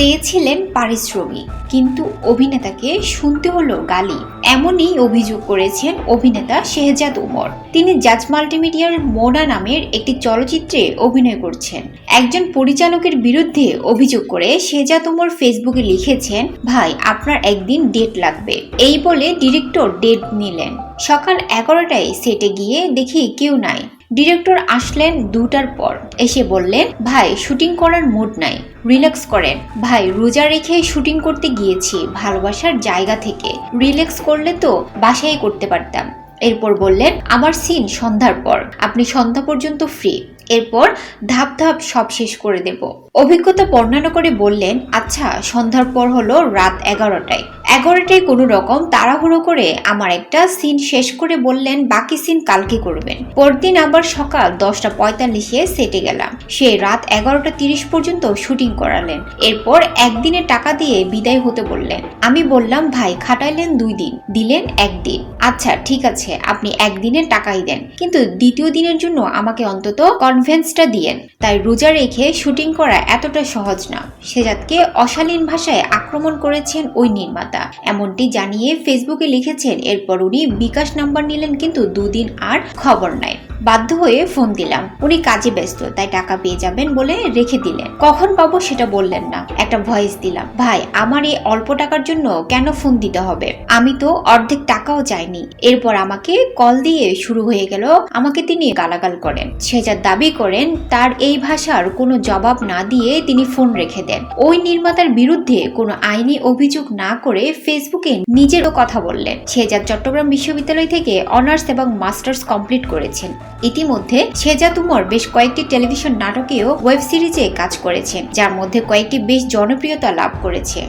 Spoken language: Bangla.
চেয়েছিলেন পারিশ্রমিক কিন্তু অভিনেতাকে শুনতে হলো গালি। এমনই অভিযোগ করেছেন অভিনেতা শেহজাদ উমর তিনি জাজ মাল্টিমিডিয়ার মোনা নামের একটি চলচ্চিত্রে অভিনয় করছেন। একজন পরিচালকের বিরুদ্ধে অভিযোগ করে শেহজাদ উমর ফেসবুকে লিখেছেন, ভাই, আপনার একদিন ডেট লাগবে। এই বলে ডিরেক্টর ডেট নিলেন। সকাল এগারোটায় সেটে গিয়ে দেখি কেউ নাই। ডিরেক্টর আসলেন দুটার পর। এসে বললেন, ভাই, শুটিং করার মুড নাই। রিল্যাক্স করেন। ভাই, রোজা রেখে শুটিং করতে গিয়েছি, ভালোবাসার জায়গা থেকে। রিল্যাক্স করলে তো বাসায় করতে পারতাম। এরপর বললেন, আমার সিন সন্ধ্যার পর। আপনি সন্ধ্যা পর্যন্ত ফ্রি। এরপর ধাপ ধাপ সব শেষ করে দেব। অভিজ্ঞতা বর্ণনা করে বললেন আচ্ছা সন্ধ্যার পর হলো রাত এগারোটায়। এগারোটায় কোনো রকম তাড়াহুড়ো করে আমার একটা সিন শেষ করে বললেন, বাকি সিন কালকে করবেন। পরদিন আবার সকাল দশটা পঁয়তাল্লিশে সেটে গেলাম। সে রাত এগারোটা তিরিশ পর্যন্ত শুটিং করালেন। এরপর একদিনে টাকা দিয়ে বিদায় হতে বললেন। আমি বললাম, ভাই, খাটাইলেন দুই দিন, দিলেন একদিন। আচ্ছা ঠিক আছে, আপনি একদিনের টাকাই দেন। কিন্তু দ্বিতীয় দিনের জন্য আমাকে অন্তত কনভেন্সটা দিয়েন। তাই রোজা রেখে শুটিং করা এতটা সহজ না। সেজাতকে অশালীন ভাষায় আক্রমণ করেছেন ওই নির্মাতা। এমনটি জানিয়ে ফেসবুকে লিখেছেন, এরপর উনি বিকাশ নাম্বার নিলেন, কিন্তু দুদিন আর খবর নাই। বাধ্য হয়ে ফোন দিলাম। উনি কাজে ব্যস্ত, তাই টাকা পেয়ে যাবেন বলে রেখে দিলেন। কখন পাবো সেটা বললেন না। একটা ভয়েস দিলাম, ভাই, আমার এই অল্প টাকার জন্য কেন ফোন দিতে হবে? আমি তো অর্ধেক টাকাও চাইনি। এরপর আমাকে কল দিয়ে শুরু হয়ে গেল, আমাকে তিনি গালাগাল করেন। সে যা দাবি করেন, তার এই ভাষার কোনো জবাব না দিয়ে তিনি ফোন রেখে দেন। ওই নির্মাতার বিরুদ্ধে কোনো আইনি অভিযোগ না করে ফেসবুকে নিজেরও কথা বললেন। শেজাদ চট্টগ্রাম বিশ্ববিদ্যালয় থেকে অনার্স এবং মাস্টার্স কমপ্লিট করেছেন। ইতিমধ্যে সেজা তুমর বেশ কয়েকটি টেলিভিশন নাটকেও ওয়েব সিরিজে কাজ করেছেন যার মধ্যে কয়েকটি বেশ জনপ্রিয়তা লাভ করেছে।